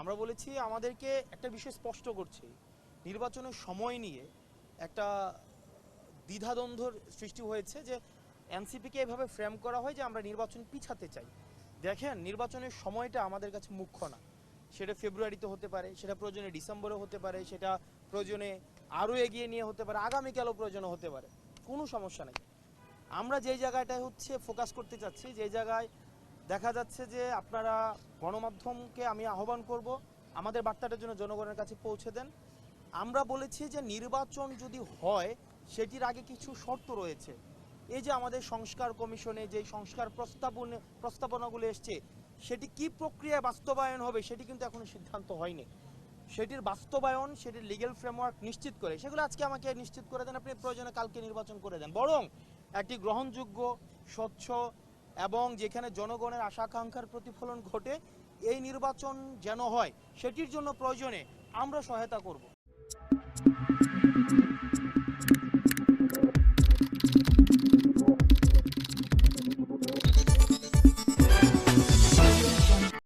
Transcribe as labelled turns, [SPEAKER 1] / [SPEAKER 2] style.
[SPEAKER 1] আমরা বলেছি আমাদেরকে একটা বিষয় স্পষ্ট করছি। নির্বাচনের সময় নিয়ে একটা দ্বিধাদ্বন্দ্বর সৃষ্টি হয়েছে যে এনসিপিকে এভাবে ফ্রেম করা হয় যে আমরা নির্বাচন পিছাতে চাই। দেখেন, নির্বাচনের সময়টা আমাদের কাছে মুখ্য না। সেটা ফেব্রুয়ারিতে হতে পারে, সেটা প্রয়োজনে ডিসেম্বরে হতে পারে, সেটা প্রয়োজনে আরও এগিয়ে নিয়ে হতে পারে, আগামীকালও প্রয়োজনে হতে পারে। কোনো সমস্যা নেই। আমরা যেই জায়গাটায় হচ্ছে ফোকাস করতে চাচ্ছি যেই জায়গায় দেখা যাচ্ছে যে আপনারা গণমাধ্যমকে আমি আহ্বান করব, আমাদের বার্তাটা জন্য জনগণের কাছে পৌঁছে দেন। আমরা বলেছি যে নির্বাচন যদি হয়, সেটির আগে কিছু শর্ত রয়েছে। এই যে আমাদের সংস্কার কমিশনে যে সংস্কার প্রস্তাবন, প্রস্তাবনাগুলো এসছে, সেটি কি প্রক্রিয়ায় বাস্তবায়ন হবে, সেটি কিন্তু এখনও সিদ্ধান্ত হয়নি। সেটির বাস্তবায়ন, সেটির লিগেল ফ্রেমওয়ার্ক নিশ্চিত করে, সেগুলো আজকে আমাকে নিশ্চিত করে দেন, আপনি প্রয়োজনে কালকে নির্বাচন করে দেন। বরং, একটি গ্রহণযোগ্য, স্বচ্ছ এবং যেখানে জনগণের আশাকাঙ্ক্ষার প্রতিফলন ঘটে, এই নির্বাচন যেন হয়, সেটির জন্য প্রয়োজনে আমরা সহায়তা করব।